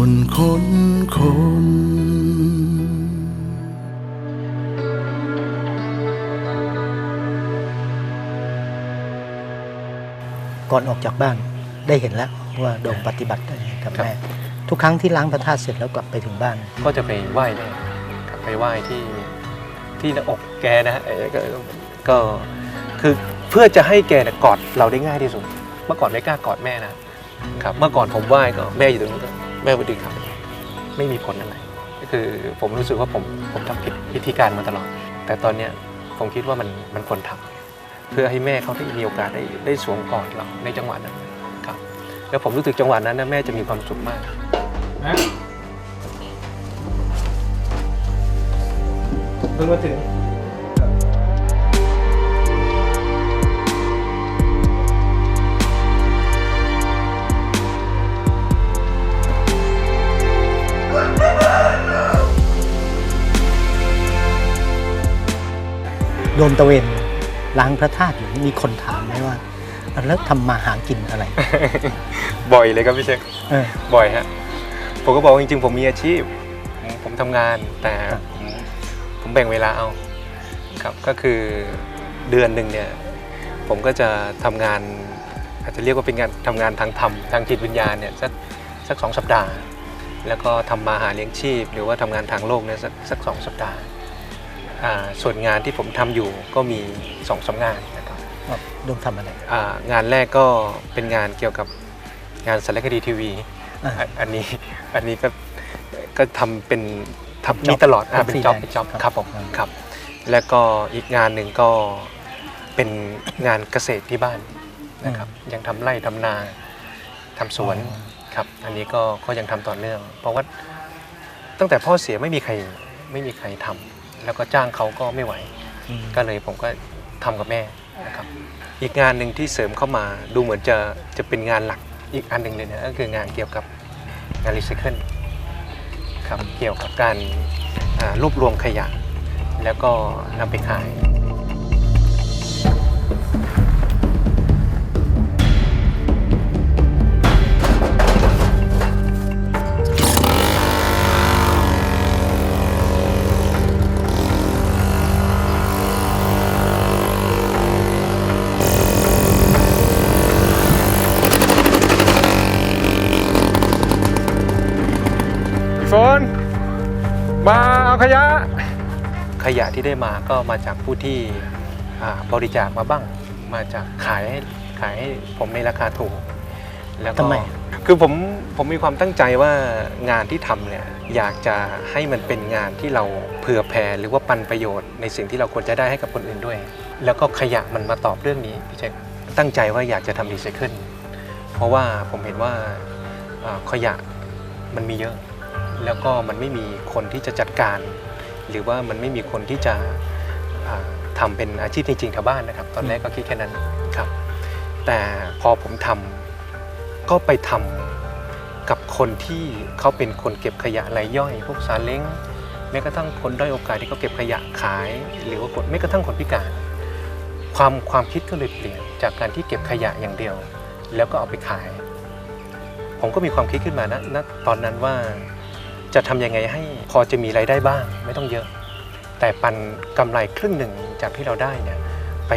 คนคนคนก่อนออกจากบ้านได้เห็นแล้วว่าโดมปฏิบัติอะไรกับครับแม่ทุกครั้งที่ล้างพระธาตุเสร็จแล้วกลับไปถึงบ้าน ก็จะไปไหว้แม่ครับไปไหว้ที่ที่หน้าอกแกนะฮะเอ่อก็ก็คือเพื่อจะให้แกเนี่ยกอดเราได้ง่ายที่สุด เมื่อก่อนไม่กล้ากอดแม่นะครับ เมื่อก่อนผมไหว้ก็แม่อยู่ตรงนู้น แม่วัสดีครับ ไม่มีผลอะไรก็คือผมรู้สึกว่าผมผมทำผิดวิธีการมาตลอด แต่ตอนเนี้ยผมคิดว่ามันมันควรทำเพื่อให้แม่เขาได้มีโอกาสได้ได้สวมกอดเราในจังหวะนั้นครับ แล้วผมรู้สึกจังหวะนั้นนะแม่จะมีความสุขมากเพิ่งมาถึง โดมตะเวนล้างพระธาตุอยู่มีคนถามไหมว่าอะแล้วทำมาหากินอะไร บ่อยเลยครับพี่เช็คเออ บ่อยฮะผมก็บอกว่าจริงๆ ผมมีอาชีพ ผมผมทำงานแต่ครับผมผมแบ่งเวลาเอาครับก็คือเดือนหนึ่งเนี่ยผมก็จะทำงาน อาจจะเรียกว่าเป็นงานทำงานทางธรรมทางจิตวิญญาณเนี่ยสักสักสองสัปดาห์ แล้วก็ทำมาหาเลี้ยงชีพ หรือว่าทำงานทางโลกเนี่ยสักสักสองสัปดาห์อ่า ส่วนงานที่ผมทำอยู่ก็มีสองสามงานนะครับว่าโดมทำอะไรอ่างานแรกก็เป็นงานเกี่ยวกับงานสารคดีทีวีอ่าอะอันนี้อันนี้ก็ก็ทำเป็นเป็นทำ job มีตลอดอะเป็นเป็นจ็อบ freelance เป็นจ็อบครับครับผมครับครับแล้วก็อีกงานหนึ่งก็เป็นงานเกษตรที่บ้านนะครับยังทำไร่ทำนาทำสวนครับ อันนี้ก็ก็ยังทำต่อเนื่อง เพราะว่าตั้งแต่พ่อเสียไม่มีใครไม่มีใครทำ แล้วก็จ้างเขาก็ไม่ไหวอืมก็เลยผมก็ทำกับแม่นะครับ อีกงานหนึ่งที่เสริมเข้ามาดูเหมือนจะจะเป็นงานหลักอีกอันหนึ่งเลยนะก็คืองานเกี่ยวกับงานรีไซเคิลครับเกี่ยวกับการอ่ารวบรวมขยะ แล้วก็นำไปขาย ขยะ ขยะที่ได้มาก็มาจากผู้ที่อ่าบริจาคมาบ้าง มาจากขายให้ขายให้ผมในราคาถูก แล้วก็ทำไมคือผมผมมีความตั้งใจว่างานที่ทำเนี่ยอยากจะให้มันเป็นงานที่เราเผื่อแผ่หรือว่าปันประโยชน์ในสิ่งที่เราควรจะได้ให้กับคนอื่นด้วย แล้วก็ขยะมันมาตอบเรื่องนี้พี่เจคตั้งใจว่าอยากจะทำรีไซเคิลเพราะว่าผมเห็นว่าอ่าขยะมันมีเยอะ แล้วก็มันไม่มีคนที่จะจัดการ หรือว่ามันไม่มีคนที่จะอ่าทำเป็นอาชีพจริงๆแถวบ้านนะครับ ตอนแรกก็คิดแค่นั้นครับ แต่พอผมทำก็ไปทำกับคนที่เขาเป็นคนเก็บขยะรายย่อย พวกซาเล้งแม้กระทั่งคนด้อยโอกาสที่เขาเก็บขยะขาย หรือว่าคนแม้กระทั่งคนพิการ ความความคิดก็เลยเปลี่ยนจากการที่เก็บขยะอย่างเดียว แล้วก็เอาไปขาย ผมก็มีความคิดขึ้นมานะณตอนนั้นว่า จะทำยังไงให้พอจะมีรายได้บ้าง ไม่ต้องเยอะ แต่ปันกำไรครึ่งหนึ่งจากที่เราได้เนี่ยไป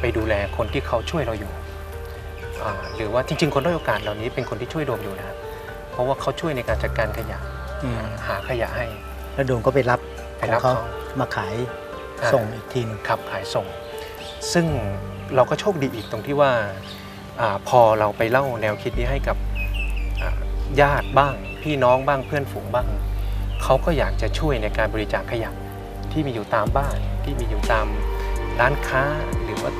ไปดูแลคนที่เขาช่วยเราอยู่อ่าหรือว่าจริง ๆ คนด้อยโอกาสเหล่านี้เป็นคนที่ช่วยโดมอยู่นะครับเพราะว่าเขาช่วยในการจัดการขยะอืมหาขยะให้ แล้วโดมก็ไปรับไปของรับเขาเขามาขายอ่า ส่งอีกทีหนึงขับขายส่ง ซึ่งเราก็โชคดีอีกตรงที่ว่าอาพอเราไปเล่าแนวคิดนี้ให้กับอ่า ญาติบ้าง พี่น้องบ้างเพื่อนฝูงบ้าง เขาก็อยากจะช่วยในการบริจาคขยะที่มีอยู่ตามบ้านที่มีอยู่ตามร้านค้าหรือว่า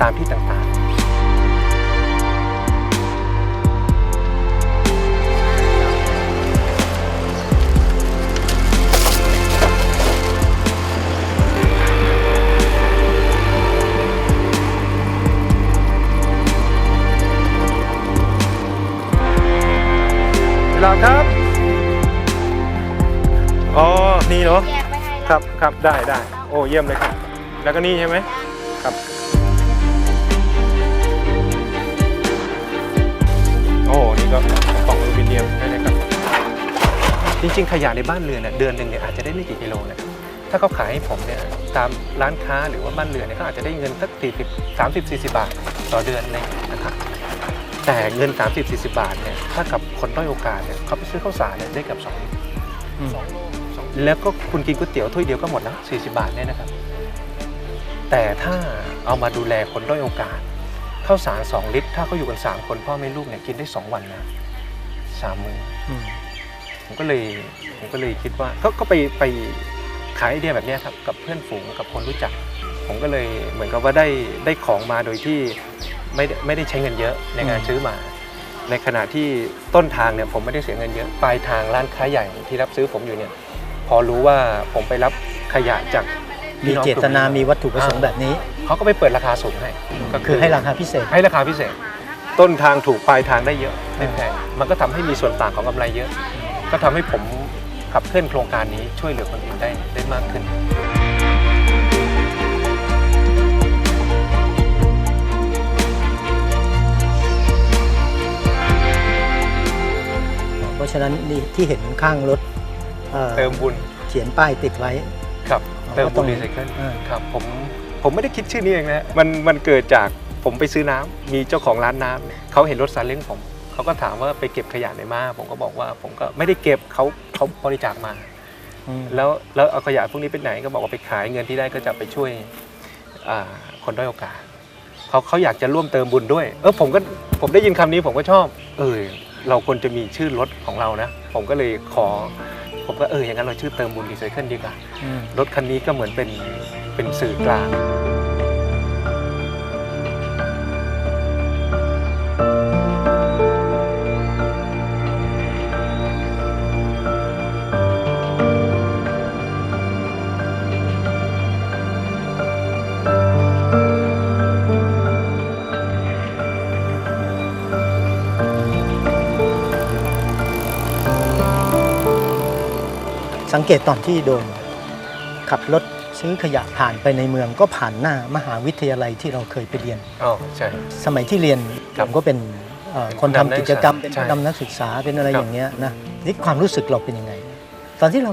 ตามที่ต่างๆ ลาครับ อ๋อ นี่เนาะ แยกไว้ให้ครับ ครับ ได้ได้ โอ้ เยี่ยมเลยครับ แล้วก็นี่ใช่ไหมครับ โอ้ นี่ก็กล่องอลูมิเนียมใช่ไหมครับ จริงๆ ขยะในบ้านเรือนเนี่ยเดือนหนึ่งเนี่ยอาจจะได้ไม่กี่กิโลนะ ถ้าเขาขายให้ผมเนี่ยตามร้านค้าหรือว่าบ้านเรือนเนี่ยก็อาจจะได้เงินสักสี่สิบสามสิบสี่สิบบาทต่อเดือนเลยนะครับ แต่เงิน 30 40 บาทเนี่ยถ้ากับคนด้อยโอกาสเนี่ยเขาไปซื้อข้าวสารเนี่ยได้เกับ2ลิตรอืมแล้วก็คุณกินก๋วยเตี๋ยวถ้วยเดียวก็หมดแล้ว40 บาทเนี่ยนะครับ แต่ถ้าเอามาดูแลคนด้อยโอกาสข้าวสาร 2 ลิตร ถ้าเขาอยู่กัน 3 คนพ่อแม่ลูกเนี่ยกินได้ 2 วันนะสามมื้ออืมผมก็เลยผมก็เลยคิดว่าก็ก็ไปไปขายไอเดียแบบเนี้ยครับกับเพื่อนฝูงกับคนรู้จัก ผมก็เลยเหมือนกับว่าได้ได้ของมาโดยที่ ไม่ได้ไม่ได้ใช้เงินเยอะในการซื้อมา ในขณะที่ต้นทางเนี่ยผมไม่ได้เสียเงินเยอะปลายทางร้านค้าใหญ่ที่รับซื้อผมอยู่เนี่ยพอรู้ว่าผมไปรับขยะจากมีพี่องเจตนากลุ่มีวัตถุประสงค์แบบนี้เขาก็ไปเปิดราคาสูงให้ก็คือให้ราคาพิเศษให้ราคาพิเศษ ต้นทางถูกปลายทางได้เยอะไม่แพงมันก็ทำให้มีส่วนต่างของกำไรเยอะ ก็ทำให้ผมขับเคลื่อนโครงการนี้ช่วยเหลือคนอื่นได้ได้มากขึ้นะฉะนั้นนี่ที่เห็นข้างรถอ่อเติมบุญเขียนป้ายติดไว้ครับอ๋อเติมก็ต้บุอญงรีไซเคิลอ่าครับผมผมไม่ได้คิดชื่อนี้เองนะฮะมันมันเกิดจากผมไปซื้อน้ำมีเจ้าของร้านน้ำเขาเห็นรถซาเล้งผมเขาก็ถามว่าไปเก็บขยะไหนมาผมก็บอกว่า ผมก็ไม่ได้เก็บเขาเขาบริจาคมาอืมแล้วแล้วเอาขยะพวกนี้ไปไหนก็บอกว่าไปขายเงินที่ได้ก็จะไปช่วยอ่าคนด้อยโอกาสเขาเขาอยากจะร่วมเติมบุญด้วย เออผมก็ผมได้ยินคำนี้ผมก็ชอบ เออ เราควรจะมีชื่อรถของเรานะ ผมก็เลยขอ ผมก็เอออย่างนั้นเราชื่อเติมบุญรีไซเคิลดีกว่าอืมรถคันนี้ก็เหมือนเป็นเป็นสื่อกลาง สังเกตตอนที่โดนขับรถซื้อขยะผ่านไปในเมืองก็ผ่านหน้ามหาวิทยาลัยที่เราเคยไปเรียน อ๋อใช่ สมัยที่เรียนคผรับมก็เป็นเอ่อคนเป็นทำผู้นำกิจกรรมนักศึกษาเป็นใช่ผู้นำนักศึกษาเป็นอะไรครับ อย่างเงี้ยนะนี่ความรู้สึกเราเป็นยังไง ตอนที่เรา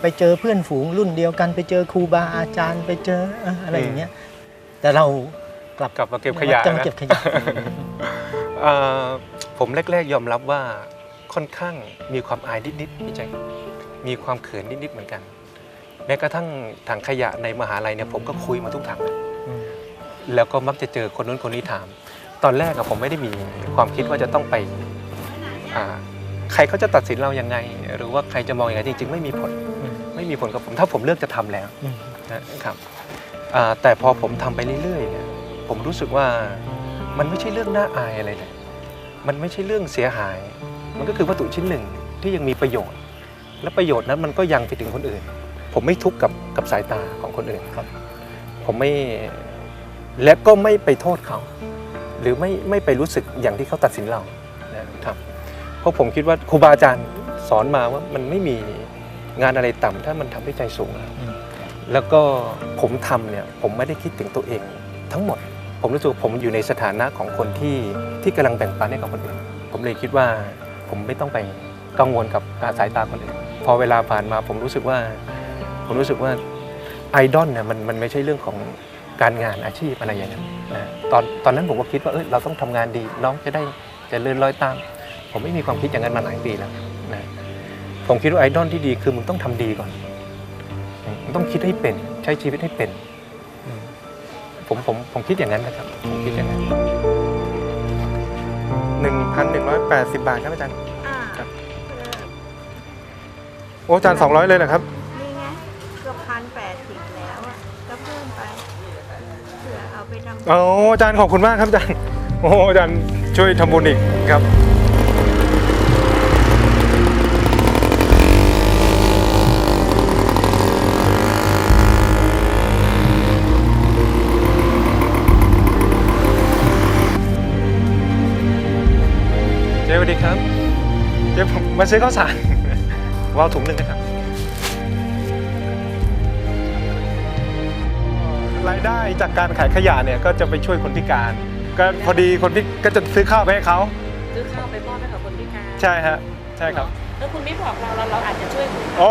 ไปเจอเพื่อนฝูงรุ่นเดียวกัน ไปเจอครูบาอาจารย์ไปเจอเอ่ออะไรอย่างเงี้ยแต่เรากลับกลับมาเก็บขยะจะมานะเก็บขยะ เอ่อผมแรกๆยอมรับว่าค่อนข้างมีความอายนิดๆพี่แจ๊ค มีความเขินนิดๆเหมือนกัน แม้กระทั่งถังขยะในมหาลัยเนี่ยผมก็คุยมาทุกถังเลยอืมแล้วก็มักจะเจอคนนู้นคนนี้ถาม ตอนแรกอะผมไม่ได้มีความคิดว่าจะต้องไปอ่าใครเขาจะตัดสินเรายังไง หรือว่าใครจะมองยังไงจริง ๆ ไม่มีผลอืมไม่มีผลกับผม ถ้าผมเลือกจะทำแล้วอืมนะครับอ่าแต่พอผมทำไปเรื่อยๆเนี่ยผมรู้สึกว่ามันไม่ใช่เรื่องน่าอายอะไรเลย มันไม่ใช่เรื่องเสียหาย มันก็คือวัตถุชิ้นหนึ่งที่ยังมีประโยชน์ และประโยชน์นั้นมันก็ยังไปถึงคนอื่น ผมไม่ทุกข์กับกับสายตาของคนอื่นครับ ผมไม่และก็ไม่ไปโทษเขา หรือไม่ไม่ไปรู้สึกอย่างที่เขาตัดสินเรานะครับเพราะผมคิดว่าครูบาอาจารย์สอนมาว่ามันไม่มีงานอะไรต่ำถ้ามันทำด้วยใจสูงแล้วอืมแล้วก็ผมทำเนี่ยผมไม่ได้คิดถึงตัวเองทั้งหมด ผมรู้สึกว่าผมอยู่ในสถานะของคนที่ที่กำลังแบ่งปันให้กับคนอื่น ผมเลยคิดว่าผมไม่ต้องไปกังวลกับการสายตาคนอื่น พอเวลาผ่านมาผมรู้สึกว่า ผมรู้สึกว่าไอดอลเนี่ยมันมันไม่ใช่เรื่องของการงานอาชีพอะไรอย่างนั้นนะตอนตอนนั้นผมก็คิดว่าเอยเราต้องทำงานดีน้องจะได้จะเลื่อนลอยตาม ผมไม่มีความคิดอย่างนั้นมาหลายปีแล้วนะผมคิดว่าไอดอลที่ดีคือมึงต้องทำดีก่อนมึงต้องคิดให้เป็นใช้ชีวิตให้เป็นผมผมผมคิดอย่างนั้นนะครับผมคิดอย่างนั้นหนึ่งพันหนึ่งร้อยแปดสิบบาทครับอาจารย์ โอ้อาจารย์สองร้อยเลยเหรอครับ นี่ไงเกือบพันแปดสิบแล้วอะก็เพิ่มไปเผื่อเอาไปทำโอ้อาจารย์ขอบคุณมากครับอาจารย์โอ้อาจารย์ช่วยทำบุญอีกครับ เจ๊สวัสดีครับ เจ๊ผมมาซื้อข้าวสาร วาวถุงหนึ่งนะครับรายได้จากการขายขยะเนี่ยก็จะไปช่วยคนพิการ ก็พอดีคนพิก็จะซื้อข้าวไปให้เขาซื้อข้าวไปมอบให้กับคนพิการใช่ฮะใช่ครับเอถ้าคุณไม่บอกเราเราเราอาจจะช่วยคุณโอ้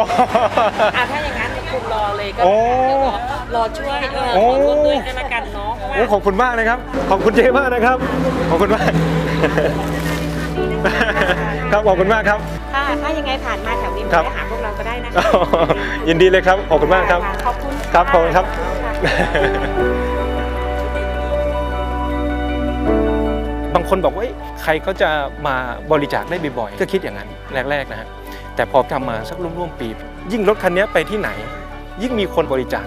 อะถ้าอย่างนั้นคุณรอเลยก็โอ้เดี๋ยวรอรอช่วยเออโอ้ขอร่วมด้วยกันละกันเนาะเพราะว่าโอ้ขอบคุณมากนะครับ ขอบคุณเจ๊มากนะครับ ขอบคุณมาก ครับขอบคุณมากครับถ้าถ้ายังไงผ่านมาแถวนี้ครับมาหาพวกเราก็ได้นะยินดีเลยครับขอบคุณมากครับขอบคุณครับขอบคุณครับ บางคนบอกว่าเอ้ยใครก็จะมาบริจาคได้บ่อยๆ ก็คิดอย่างนั้นแรกๆนะฮะ แต่พอทำมาสักร่วมๆปี ยิ่งรถคันนี้ไปที่ไหน ยิ่งมีคนบริจาค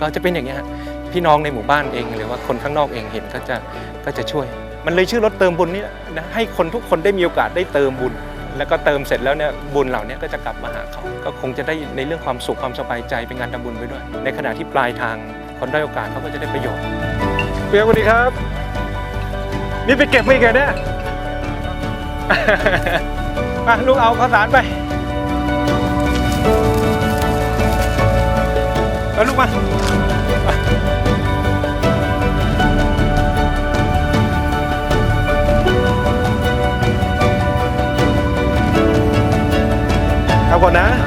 ก็จะเป็นอย่างนี้ยฮะพี่น้องในหมู่บ้านเองหรือว่าคนข้างนอกเองเห็นก็จะก็จะช่วย มันเลยชื่อรถเติมบุญนี่นะให้คนทุกคนได้มีโอกาสได้เติมบุญ แล้วก็เติมเสร็จแล้วเนี่ยบุญเหล่านี้ก็จะกลับมาหาเขา ก็คงจะได้ในเรื่องความสุขความสบายใจเป็นงานทำบุญไปด้วย ในขณะที่ปลายทางคนได้โอกาสเขาก็จะได้ประโยชน์เปียสวัสดีครับ นี่ไปเก็บมาอีกเหรอเนี่ยมาลูกเอาข้าวสารไปเอาลูกมา ก่อนนะ